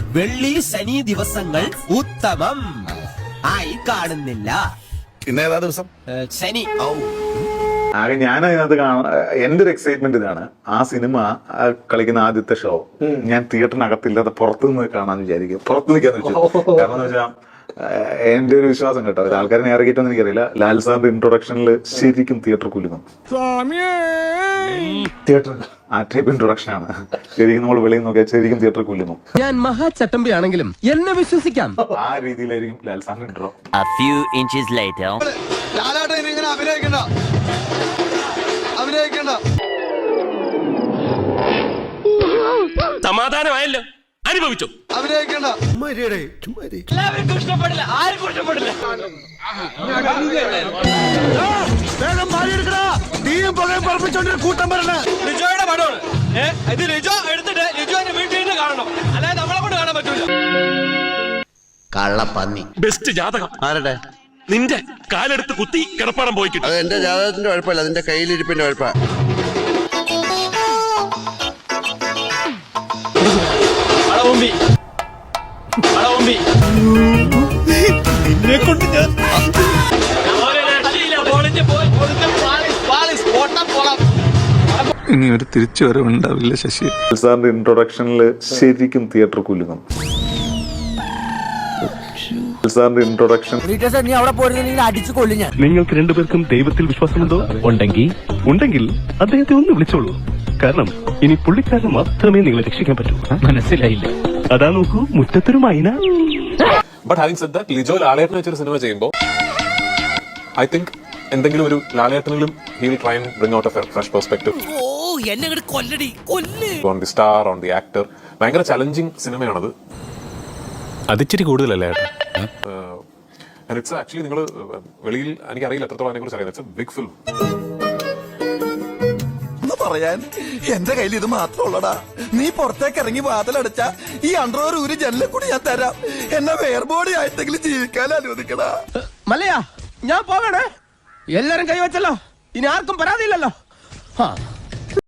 വെള്ളി ശനി ദിവസങ്ങൾ ഉത്തമം. ആയി കാണുന്നില്ല. ഇന്ന് ഏതാ ദിവസം? ശനി. ഔ. ആകെ ഞാൻ അതിനകത്ത് കാണാൻ എന്റെ ഒരു എക്സൈറ്റ്മെന്റ് ഇതാണ്. ആ സിനിമ ആ കളിക്കുന്ന ആദ്യത്തെ ഷോ ഞാൻ തിയേറ്ററിനകത്തില്ലാതെ പുറത്തുനിന്ന് കാണാൻ വിചാരിക്കും. പുറത്ത് നിൽക്കാന്ന് വെച്ചു. കാരണം എന്ന് വെച്ചാൽ എന്റെ ഒരു വിശ്വാസം കേട്ടോ. ആൾക്കാരെ ഇറങ്ങിയിട്ടൊന്നും എനിക്കറിയില്ല. ലാൽ സാറിന്റെ ഇൻട്രൊഡക്ഷനിൽ ശരിക്കും തിയേറ്റർ കുലുങ്ങും തിയേറ്റർ ആ ടൈപ്പ് ഇൻട്രൊഡക്ഷൻ ആണ്. ശരിക്കും നമ്മൾ വെളിയിൽ നോക്കിയാൽ ശരിക്കും തിയേറ്റർ കുലുങ്ങും ഞാൻ മഹാചട്ടമ്പി ആണെങ്കിലും എന്നെ വിശ്വസിക്കാം. ആ രീതിയിലായിരിക്കും ലാൽ സാറിന്റെ intro A few inches later. Lalettan ഇങ്ങനെ അഭിനയിക്കണ്ട. അഭിനയിക്കണ്ട. സമാധാനമായല്ലോ. അനുഭവിച്ചു. അഭിനയിക്കണ്ട. ലിജോയുടെ പടമാണ് ഏ ഇത് ലിജോ എടുത്തിട്ട് ലിജോന്റെ വീട്ടിൽ നിന്ന് കാണണം. അല്ലാതെ നമ്മളെ കൊണ്ട് കാണാൻ പറ്റൂല. കള്ളപ്പന്നി. ബെസ്റ്റ് ജാതകം. ആരുടെ? നിന്റെ കാലെടുത്ത് കുത്തി കിടപ്പാടം പോയി കിട്ടും. അത് എന്റെ ജാതകത്തിന്റെ കുഴപ്പമില്ല അതിന്റെ കയ്യിലിരിപ്പിന്റെ കുഴപ്പ അളവുമ്പി അളവുമ്പി നിന്നെ കൊണ്ട് ഞാൻ ഇനി ഒരു തിരിച്ചുവരവുണ്ടാവില്ല ശശി. ലാൽ സാറിന്റെ ഇൻട്രൊഡക്ഷനിൽ ശരിക്കും തിയേറ്റർ കുലുങ്ങും. ലാൽ സാറിന്റെ ഇൻട്രൊഡക്ഷൻ നിങ്ങൾക്ക് രണ്ടുപേർക്കും ദൈവത്തിൽ വിശ്വാസമുണ്ടോ? ഉണ്ടെങ്കിൽ ഉണ്ടെങ്കിൽ അദ്ദേഹത്തെ ഒന്ന് വിളിച്ചോളൂ. കാരണം ഇനി പുള്ളിക്കാരന് മാത്രമേ നിങ്ങളെ രക്ഷിക്കാൻ പറ്റൂ. മനസ്സിലായില്ല? അതാ നോക്കൂ മുറ്റത്തൊരു മൈന. But having said that Lijo ലാലേട്ടനെ വെച്ചൊരു സിനിമ ചെയ്യുമ്പോൾ ഐ തിങ്ക് എന്തെങ്കിലും ഒരു ലാലേട്ടനിലും he will try and bring out a fresh perspective on the star on the actor ഭയങ്കര ചലഞ്ചിങ് സിനിമയാണത് അതിച്ചിരി കൂടുതലല്ലേ? ഇറ്റ്സ് ആക്ച്വലി നിങ്ങൾ വെളിയിൽ എനിക്കറിയില്ല എത്രത്തോളം അതിനെ കുറിച്ച് അറിയാം. ഇറ്റ്സ് എ ബിഗ് ഫിലിം പറയാൻ? എന്റെ കയ്യിൽ ഇത് മാത്രമുള്ളടാ. നീ പുറത്തേക്ക് ഇറങ്ങി വാതിലടച്ച ഈ അണ്ടർവർ ഊരി ജനലിൽ കൂടി ഞാൻ തരാം. എന്നെ വേർബോഡി ആയിട്ടെങ്കിലും ജീവിക്കാൻ അനുവദിക്കടാ. മല്ലയാ ഞാൻ പോകണേ. എല്ലാരും കൈവച്ചല്ലോ ഇനി ആർക്കും പരാതിയില്ലല്ലോ. ആ